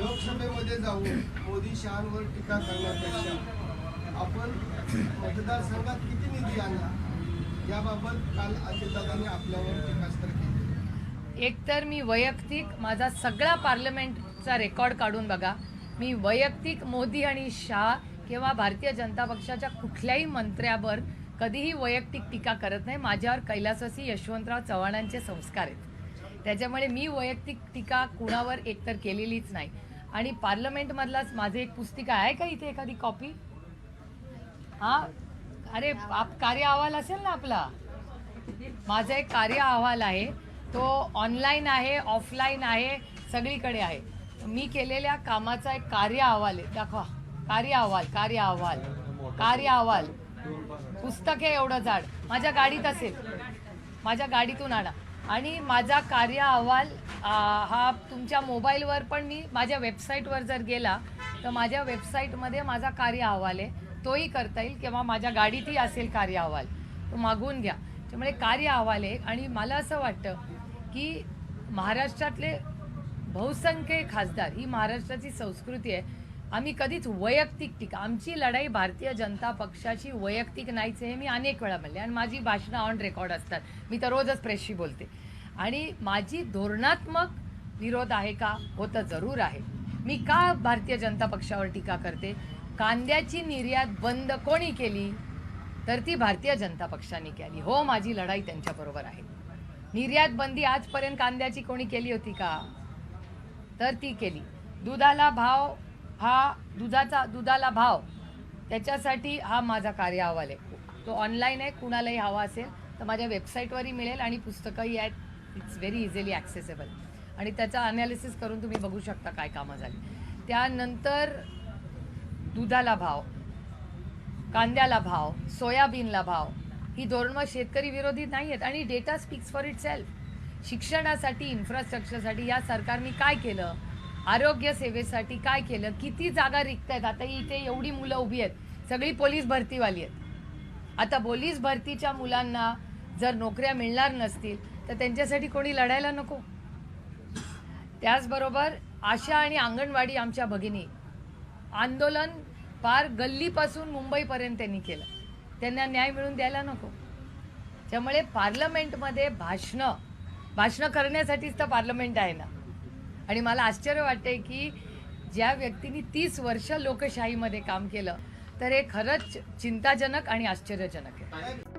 लोकसभेमध्ये जाऊन मोदी शहांवर टीका करण्यापेक्षा आपण मतदारसंघात किती निधी आणला याबाबत काल अजितदादांनी आपल्यावर टीकास्त्र केले. एकतर मी वैयक्तिक माझा सगळा पार्लमेंटचा रेकॉर्ड काढून बघा. मी वैयक्तिक मोदी आणि शाह किंवा भारतीय जनता पक्षाच्या कुठल्याही मंत्र्यावर कधीही वैयक्तिक टीका करत नाही. माझ्यावर कैलासवासी यशवंतराव चव्हाणांचे संस्कार आहेत. त्याच्यामुळे मी वैयक्तिक टीका कुणावर एकतर केलेलीच नाही. आणि पार्लमेंटमधलाच माझे एक पुस्तिका आहे का इथे एखादी कॉपी हा? अरे आप कार्य अहवाल असेल ना आपला. माझा एक कार्य अहवाल आहे. तो ऑनलाईन आहे ऑफलाईन आहे सगळीकडे आहे. मी केलेल्या कामाचा एक कार्य अहवाल आहे. दाखवा. कार्य अहवाल कार्य अहवाल कार्य अहवाल. पुस्तक आहे एवढं जाड. माझ्या गाडीत असेल. माझ्या गाडीतून आणा. आणि माझा कार्य अहवाल हा तुमच्या मोबाईलवर पण मी माझ्या वेबसाईटवर जर गेला तर माझ्या वेबसाईटमध्ये माझा कार्य अहवाल आहे. तोही करता येईल किंवा माझ्या गाडीतही असेल कार्य अहवाल तो मागवून घ्या. त्यामुळे कार्य अहवाल आहे आणि मला असं वाटतं की महाराष्ट्रातले बहुसंख्य खासदार ही महाराष्ट्राची संस्कृती आहे. आम्ही कधीच वैयक्तिक टीका आमची लढाई भारतीय जनता पक्षाची वैयक्तिक नाहीच आहे हे मी अनेक वेळा म्हणले. आणि माझी भाषणं ऑन रेकॉर्ड असतात. मी तर रोजच प्रेसशी बोलते. आणि माझी धोरणात्मक विरोध आहे का? हो तर जरूर आहे. मी का भारतीय जनता पक्षावर टीका करते? कांद्याची निर्यात बंद कोणी केली? तर ती भारतीय जनता पक्षाने केली. हो माझी लढाई त्यांच्याबरोबर आहे. निर्यात बंदी आजपर्यंत कांद्याची कोणी केली होती का? तर ती केली. दुधाला भाव हा दुधाचा दुधाला भाव त्याच्यासाठी हा माझा कार्य अहवाल आहे. तो ऑनलाईन आहे कुणालाही हवा असेल तर माझ्या वेबसाईटवरही मिळेल आणि पुस्तकंही आहेत. इट्स व्हेरी इझिली ॲक्सेसेबल आणि त्याचा अनालिसिस करून तुम्ही बघू शकता काय कामं झाली. त्यानंतर दुधाला भाव कांद्याला भाव सोयाबीनला भाव ही धोरणं शेतकरी विरोधी नाही आहेत आणि data speaks for itself शिक्षणासाठी इन्फ्रास्ट्रक्चरसाठी या सरकारने काय केलं? आरोग्य सेवेसाठी काय केलं? किती जागा रिक्त आहेत आता इथे एवढी मुलं उभी आहेत. सगळी पोलीस भरतीवाली आहेत. आता पोलीस भरतीच्या मुलांना जर नोकऱ्या मिळणार नसतील तर त्यांच्यासाठी कोणी लढायला नको. त्याचबरोबर आशा आणि अंगणवाडी आमच्या भगिनी आंदोलन फार गल्लीपासून मुंबईपर्यंत त्यांनी केलं. त्यांना न्याय मिळून द्यायला नको. त्यामुळे पार्लमेंटमध्ये भाषणं भाषणं करण्यासाठीच तर पार्लमेंट आहे ना. आणि मला आश्चर्य वाटतंय की ज्या व्यक्तींनी तीस वर्ष लोकशाहीमध्ये काम केलं तर हे खरंच चिंताजनक आणि आश्चर्यजनक आहे.